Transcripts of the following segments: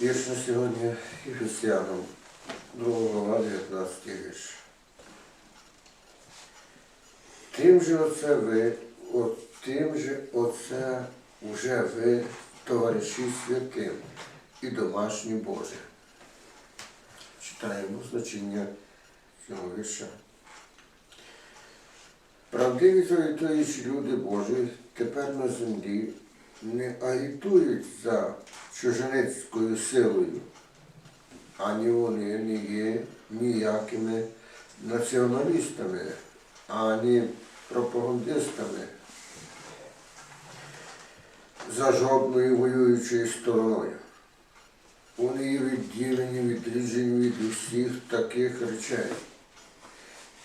Вірш на сьогодні Ефесянам, 2 глава, 19 вірш. Тим же оце ви, от тим же оце уже ви, товариші святим і домашні Божі. Читаємо значення цього вірша. Правдиві завітуючі люди Божі тепер на землі не агітують за чужинецькою силою, ані вони не є ніякими націоналістами, ані пропагандистами за жодною воюючою стороною. Вони є відділені, відріжені від усіх таких речей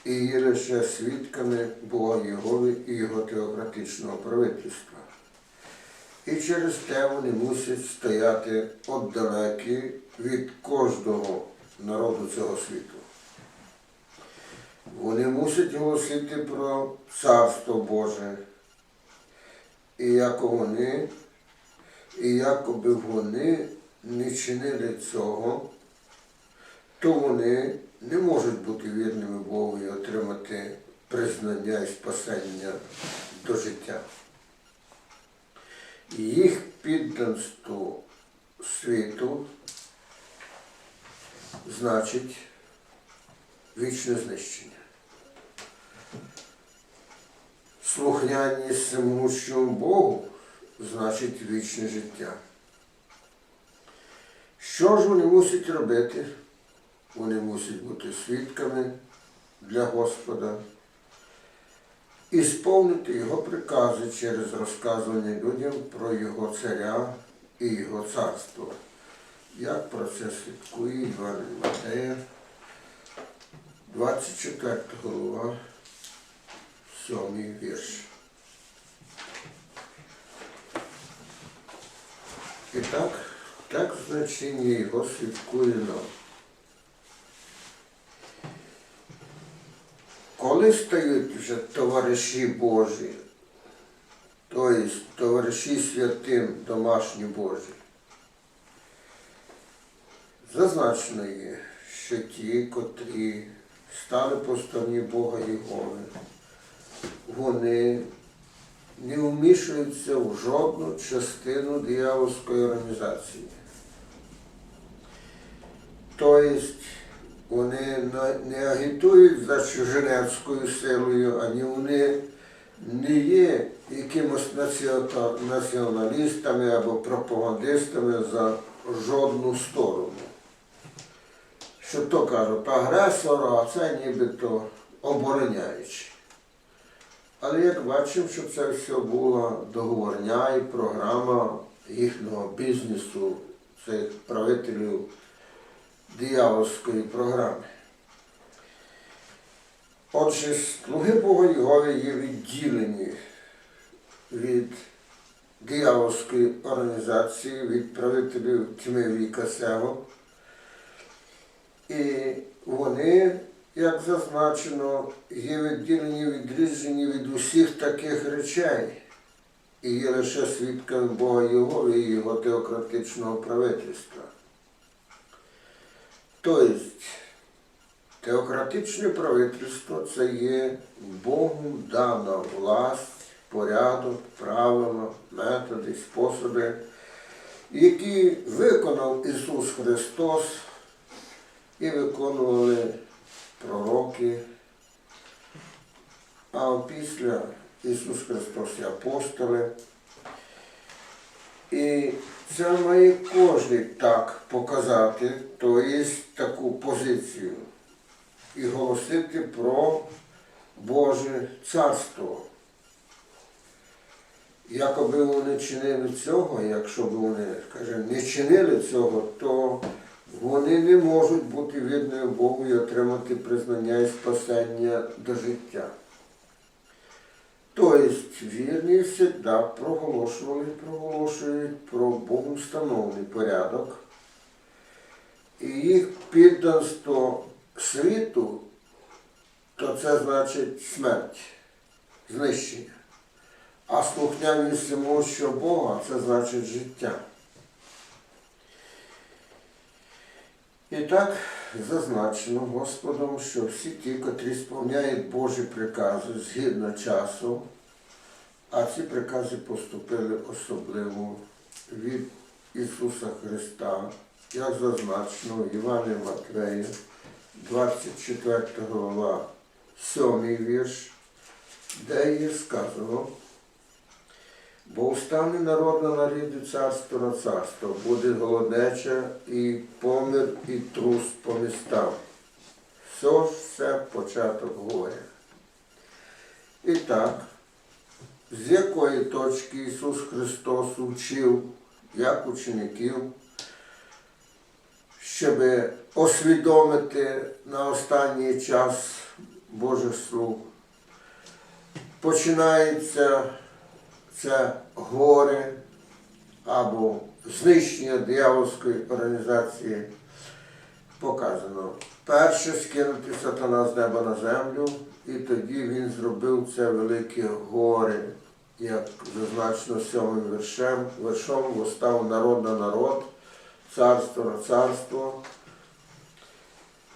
і є лише свідками Бога Єгови і його теократичного правительства. І через те вони мусять стояти отдалекі від кожного народу цього світу. Вони мусять голосити про Царство Боже, і як вони, і якоби вони не чинили цього, то вони не можуть бути вірними Богу і отримати признання і спасення до життя. Їх підданство світу значить вічне знищення. Слухняність всемогущому Богу значить вічне життя. Що ж вони мусять робити? Вони мусять бути свідками для Господа і сповнити Його прикази через розказування людям про Його царя і Його царство. Як про це свідкує Іван Матея, 24 голова, 7 вірш. І так, так значення його свідкує нам. Коли стають вже товариші Божі, тобто товариші святим домашні Божі, зазначено є, що ті, котрі стали по стороні Бога Єгови, вони не вмішуються в жодну частину диявольської організації. Тобто вони не агітують за чужинецькою силою, ані вони не є якимось націоналістами або пропагандистами за жодну сторону. Що то кажуть, агресор, а це нібито обороняючи. Але як бачимо, що це все була договорня і програма їхнього бізнесу, цих правителів диявольської програми. Отже, слуги Бога Єгови є відділені від диявольської організації, від правителів тьми віка сего. І вони, як зазначено, є відділені, відрізані від усіх таких речей і є лише свідками Бога Єгови і його теократичного правительства. Тобто, теократичне правительство це є Богом дана власть, порядок, правила, методи, способи, які виконав Ісус Христос і виконували пророки. А після Ісус Христос і апостоли. І це має кожен так показати, то є таку позицію і голосити про Боже Царство. Якоби вони чинили цього, якщо б вони, скажімо, не чинили цього, то вони не можуть бути вірною Богу і отримати признання і спасення до життя. Тобто вірні завжди проголошували, проголошують про Богом встановлений порядок. І їх підданство світу, то це значить смерть, знищення. А слухняність всемогущого Бога це значить життя. І так зазначено Господом, що всі ті, котрі сповняють Божі прикази згідно часу, а ці прикази поступили особливо від Ісуса Христа, як зазначено в Івані Матвея, 24 глава, 7 вірш, де є сказано, Бо устане народ на народі царство на царство, буде голоднеча і помир, і трус по містам. Все ж початок горя. І так, з якої точки Ісус Христос учив, як учеників, щоб освідомити на останній час Божих слуг, починається це горе або знищення диявольської організації показано. Перше скинути сатана з неба на землю, і тоді він зробив це велике горе, як зазначено сьомим вершем, вершом востав народ на народ, царство на царство,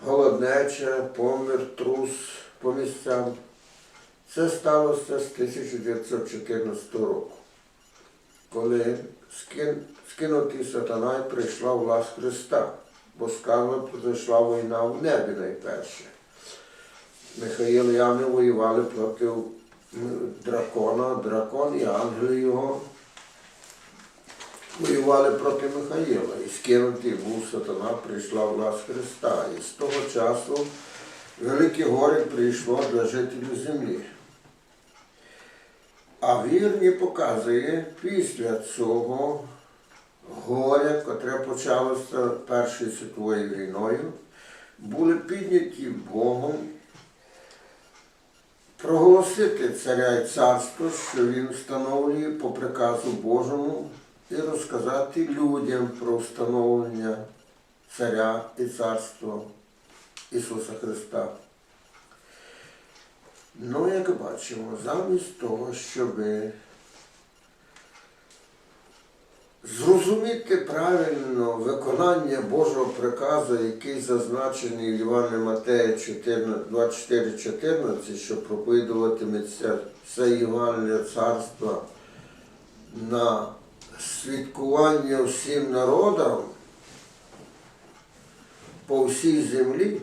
голоднеча, помір, трус по місцям. Це сталося з 1914 року, коли скин, скинутий сатана і прийшла власть Христа, бо сказано, прийшла війна в небі найперше. Михаїл і Ангел воювали проти дракона, дракон і ангели його воювали проти Михаїла. І скинутий був сатана, прийшла власть Христа. І з того часу велике горе прийшло для жителів землі. А вірні показує після цього горя, котре почалося Першою світовою війною, були підняті Богом проголосити царя і царство, що він встановлює по приказу Божому, і розказати людям про встановлення царя і царства Ісуса Христа. Ну, як бачимо, замість того, щоб зрозуміти правильно виконання Божого приказу, який зазначений в Івана Матея 24-14, що проповідуватиметься все Євангеліє царства на свідкування всім народам по всій землі,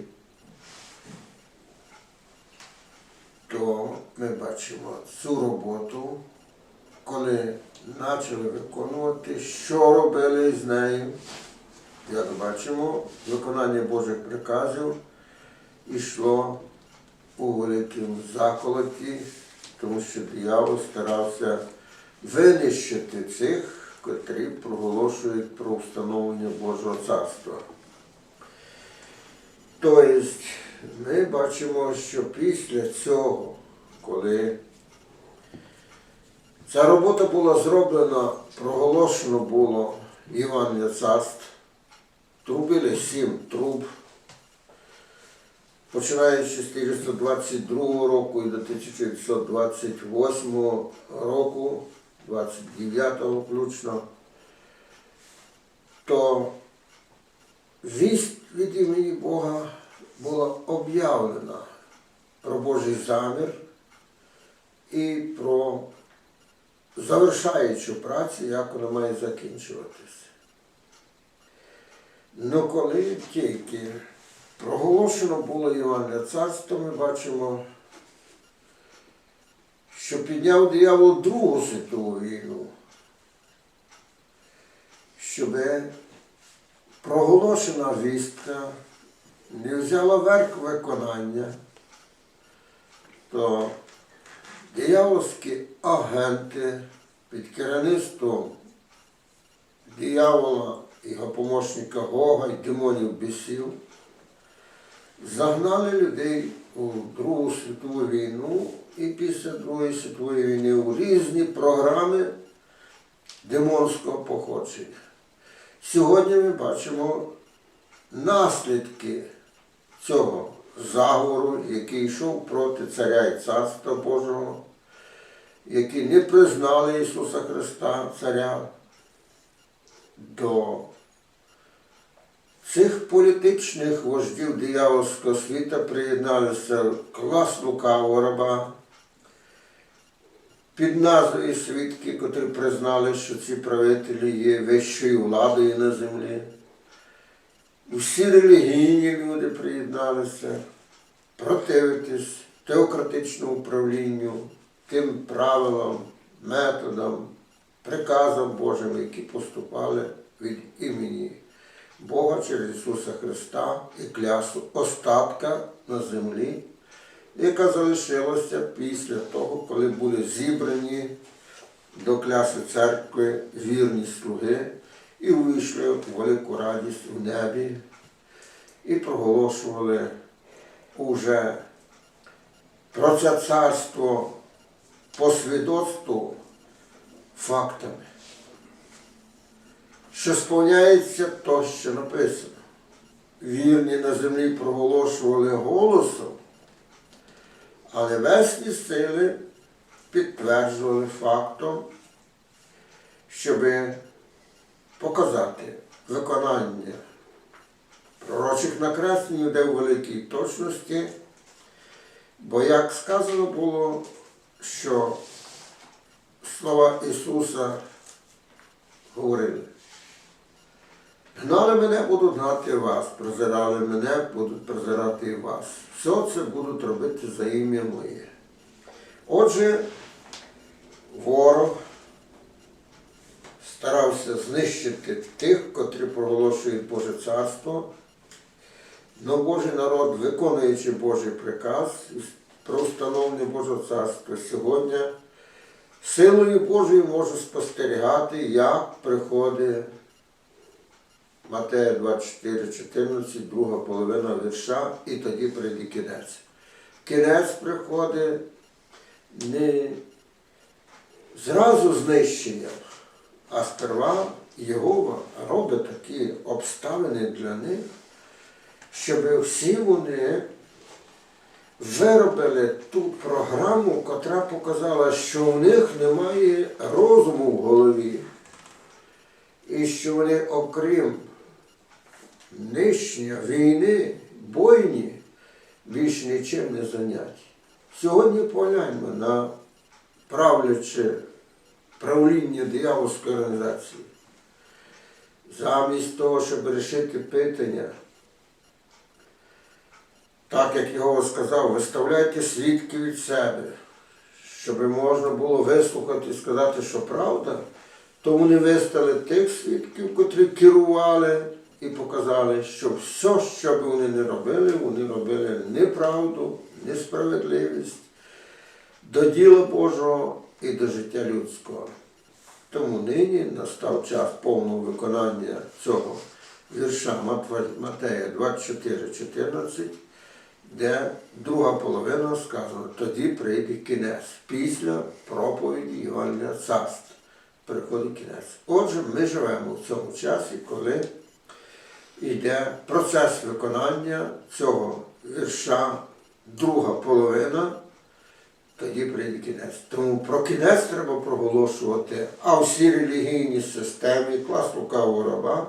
то ми бачимо цю роботу, коли почали виконувати, що робили з нею. Як бачимо, виконання Божих приказів йшло у великому заколоті, тому що диявол старався винищити цих, котрі проголошують про встановлення Божого царства. Тобто ми бачимо, що після цього, коли ця робота була зроблена, проголошено було Івангелія царств, трубили сім труб, починаючи з 1922 року і до 1928 року, 29-го включно, то вість від імені Бога була об'явлена про Божий замір і про завершаючу працю, як вона має закінчуватися. Ну коли тільки проголошено було Івангелія царство, ми бачимо, що підняв диявол Другу світову війну, щоб проголошена вістка не взяла верх виконання, то диявольські агенти під керівництвом диявола і його помощника Гога і демонів бісів загнали людей у Другу світову війну і після Другої світової війни у різні програми демонського походження. Сьогодні ми бачимо наслідки цього заговору, який йшов проти царя і царства Божого, які не признали Ісуса Христа, Царя, до цих політичних вождів диявольського світа приєдналися клас лукавого раба під назвою свідки, котрі признали, що ці правителі є вищою владою на землі. І всі релігійні люди приєдналися противитись теократичному управлінню, тим правилам, методам, приказам Божим, які поступали від імені Бога через Ісуса Христа і клясу остатка на землі, яка залишилася після того, коли були зібрані до кляси церкви вірні слуги і увійшли в велику радість в небі і проголошували уже про це царство по свідоцтву фактами, що сповняється то, що написано. Вірні на землі проголошували голосом, а небесні сили підтверджували фактом, щоб показати виконання пророчих накреслень де в великій точності, бо як сказано було, що слова Ісуса говорили. Гнали мене, будуть гнати вас, презирали мене, будуть презирати і вас. Все це будуть робити за ім'я моє. Отже, ворог старався знищити тих, котрі проголошують Боже царство. Но Божий народ, виконуючи Божий приказ про встановлення Божого царства, сьогодні силою Божою може спостерігати, як приходить Матея 24, 14, друга половина вірша, і тоді прийде кінець. Кінець приходить не зразу знищенням, а сперва Єгова робить такі обставини для них, щоб всі вони виробили ту програму, котра показала, що в них немає розуму в голові, і що вони, окрім нищення, війни, бойні, більш нічим не заняті. Сьогодні погляньмо на правляче правління диявольської організації. Замість того, щоб вирішити питання, так як його сказав, виставляйте свідки від себе, щоб можна було вислухати і сказати, що правда, то вони виставили тих свідків, котрі керували і показали, що все, що б вони не робили, вони робили неправду, несправедливість до діла Божого і до життя людського. Тому нині настав час повного виконання цього вірша Матея 24-14, де друга половина сказано, тоді прийде кінець, після проповіді Євангелія царств. Приходить кінець. Отже, ми живемо в цьому часі, коли йде процес виконання цього вірша, друга половина, тоді прийде кінець. Тому про кінець треба проголошувати, а всі релігійні системи, клас лукавого раба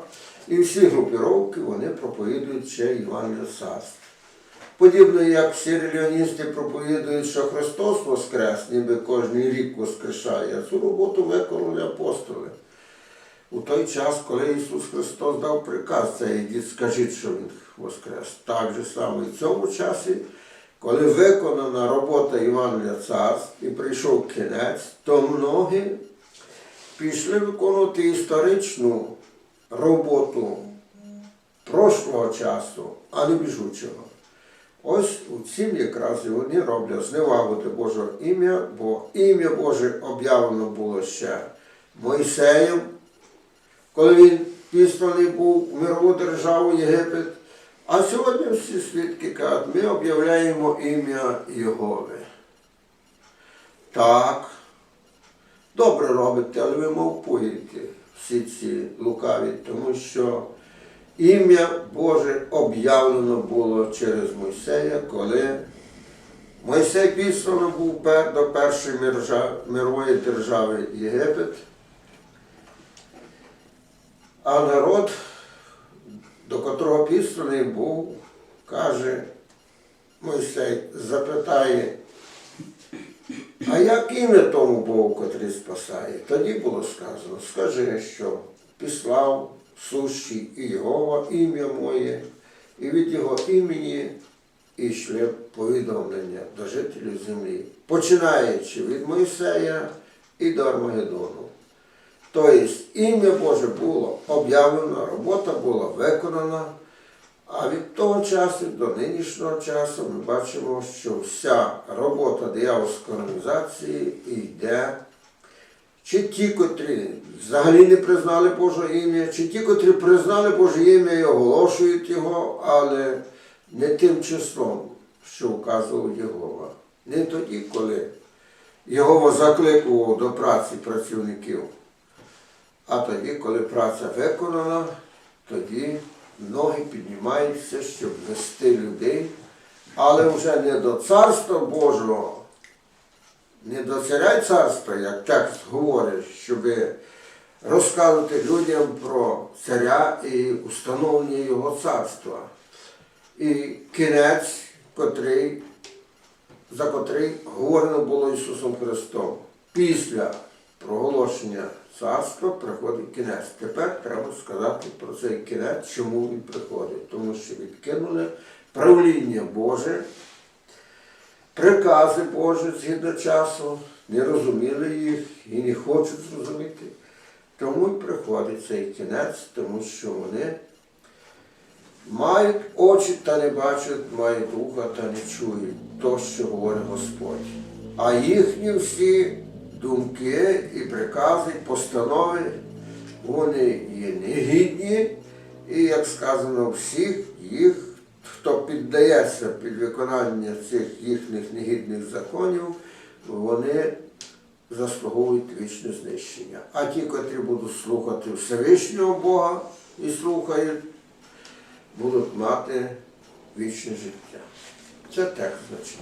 і всі групіровки вони проповідують ще Євангелія царств. Подібно як всі релігіоністи проповідують, що Христос Воскрес, ніби кожен рік воскрешає, цю роботу виконали апостоли. У той час, коли Ісус Христос дав приказ, це йдіть, скажіть, що Він воскрес. Так же саме і в цьому часі, коли виконана робота Євангелія Царств і прийшов кінець, то многі пішли виконувати історичну роботу прошлого часу, а не біжучого. Ось у цім якраз і вони роблять зневагу до Божого ім'я, бо ім'я Боже об'явлено було ще Мойсеєм, коли він післаний був в мирову державу Єгипет. А сьогодні всі свідки кажуть, ми об'являємо ім'я Єгови. Так, добре робите, але ви мовпуєте всі ці лукаві, тому що ім'я Боже об'явлено було через Мойсея, коли Мойсей післано був до першої мирової держави Єгипет, а народ до котрого післаний був, каже, Мойсей запитає, а як ім'я тому Богу, котрий спасає? Тоді було сказано, скажи, що післав сущий і Його ім'я моє, і від Його імені ішли повідомлення до жителів землі, починаючи від Мойсея і до Армагеддону. Тобто ім'я Боже було об'явлено, робота була виконана, а від того часу до нинішнього часу ми бачимо, що вся робота диявольської організації йде. Чи ті, котрі взагалі не признали Боже ім'я, чи ті, котрі признали Боже ім'я і оголошують його, але не тим числом, що вказував Єгова. Не тоді, коли Єгова закликував до праці працівників, а тоді, коли праця виконана, тоді ноги піднімаються, щоб вести людей, але вже не до Царства Божого, не до царя царства, як текст говорить, щоб розказувати людям про царя і установлення його царства. І кінець, котрий, за котрий говорено було Ісусом Христом. Після проголошення царства приходить кінець. Тепер треба сказати про цей кінець, чому він приходить. Тому що відкинули правління Боже, прикази Божі згідно часу, не розуміли їх і не хочуть зрозуміти. Тому й приходить цей кінець, тому що вони мають очі та не бачать, мають вуха та не чують то, що говорить Господь. А їхні всі думки і прикази, постанови, вони є негідні, і, як сказано, всіх їх, хто піддається під виконання цих їхніх негідних законів, вони заслуговують вічне знищення. А ті, котрі будуть слухати Всевишнього Бога і слухають, будуть мати вічне життя. Це текст значить.